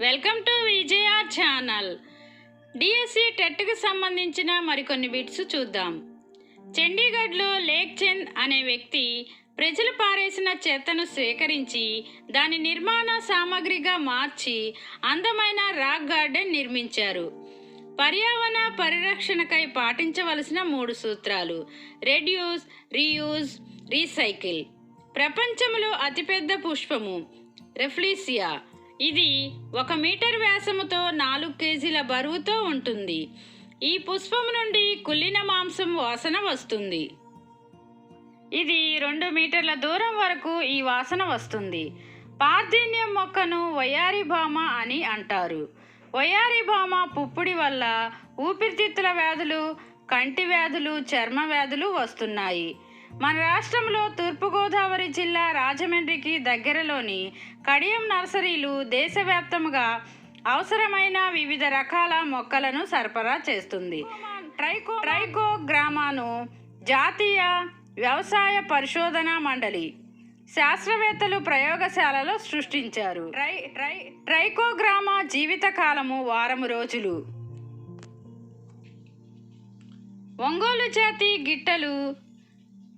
Welcome to విజయఆర్ channel. DSC టెట్కు సంబంధించిన మరికొన్ని బిట్స్ చూద్దాం. చండీగఢ్లో లేక్ చంద్ అనే వ్యక్తి ప్రజలు పారేసిన చెత్తను సేకరించి దాని నిర్మాణ సామాగ్రిగా మార్చి అందమైన రాక్ గార్డెన్ నిర్మించారు. పర్యావరణ పరిరక్షణకై పాటించవలసిన మూడు సూత్రాలు. Reduce reuse recycle. ప్రపంచంలో అతిపెద్ద పుష్పము రెఫ్లీసియా. ఇది ఒక మీటర్ వ్యాసముతో నాలుగు కేజీల బరువుతో ఉంటుంది. ఈ పుష్పం నుండి కుళ్ళిన మాంసం వాసన వస్తుంది. ఇది రెండు మీటర్ల దూరం వరకు ఈ వాసన వస్తుంది. పార్థిన్యం మొక్కను వయారి భామ అని అంటారు. వయారి భామ పుప్పుడి వల్ల ఊపిరితిత్తుల వ్యాధులు కంటి వ్యాధులు చర్మ వ్యాధులు వస్తున్నాయి. మన రాష్ట్రంలో తూర్పుగోదావరి జిల్లా రాజమండ్రికి దగ్గరలోని కడియం నర్సరీలు దేశవ్యాప్తంగా అవసరమైన వివిధ రకాల మొక్కలను సరఫరా చేస్తుంది. ట్రైకో ట్రైకో గ్రామాను జాతీయ వ్యవసాయ పరిశోధన మండలి శాస్త్రవేత్తలు ప్రయోగశాలలో సృష్టించారు. ట్రై ట్రై ట్రైకోగ్రామ జీవితకాలము వారం రోజులు. ఒంగోలు జాతి గిట్టలు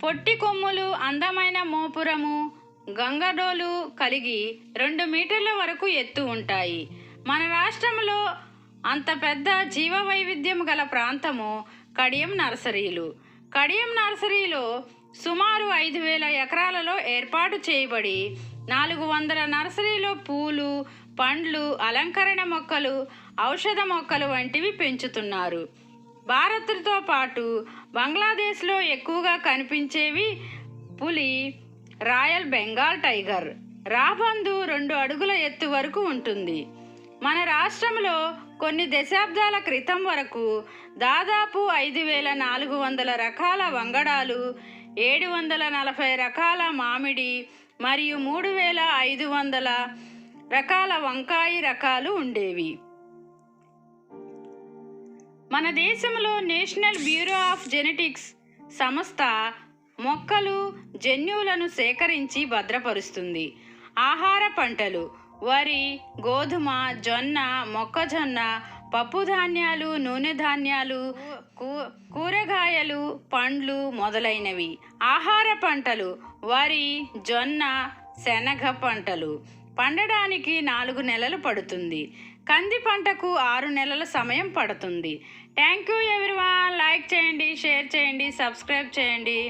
పొట్టి కొమ్ములు అందమైన మోపురము గంగడోలు కలిగి రెండు మీటర్ల వరకు ఎత్తు ఉంటాయి. మన రాష్ట్రంలో అంత పెద్ద జీవ వైవిధ్యం గల ప్రాంతము కడియం నర్సరీలు. కడియం నర్సరీలో సుమారు ఐదు వేల ఎకరాలలో ఏర్పాటు చేయబడి నాలుగు వందల నర్సరీలో పూలు పండ్లు అలంకరణ మొక్కలు ఔషధ మొక్కలు వంటివి పెంచుతున్నారు. భారత్తో పాటు బంగ్లాదేశ్లో ఎక్కువగా కనిపించేవి పులి రాయల్ బెంగాల్ టైగర్. రాబందు రెండు అడుగుల ఎత్తు వరకు ఉంటుంది. మన రాష్ట్రంలో కొన్ని దశాబ్దాల క్రితం వరకు దాదాపు ఐదు వేల నాలుగు వందల రకాల వంగడాలు ఏడు వందల నలభై రకాల మామిడి మరియు మూడు వేల ఐదు వందల రకాల వంకాయ రకాలు ఉండేవి. మన దేశంలో నేషనల్ బ్యూరో ఆఫ్ జెనెటిక్స్ సంస్థ మొక్కలు జన్యువులను సేకరించి భద్రపరుస్తుంది. ఆహార పంటలు వరి గోధుమ జొన్న మొక్కజొన్న పప్పు ధాన్యాలు నూనె ధాన్యాలు కూ- కూరగాయలు పండ్లు మొదలైనవి. ఆహార పంటలు వరి జొన్న శనగ పంటలు. పండడానికి నాలుగు నెలలు పడుతుంది. కంది పంటకు ఆరు నెలల సమయం పడుతుంది. థ్యాంక్ యూ ఎవరివా లైక్ చేయండి షేర్ చేయండి సబ్స్క్రైబ్ చేయండి.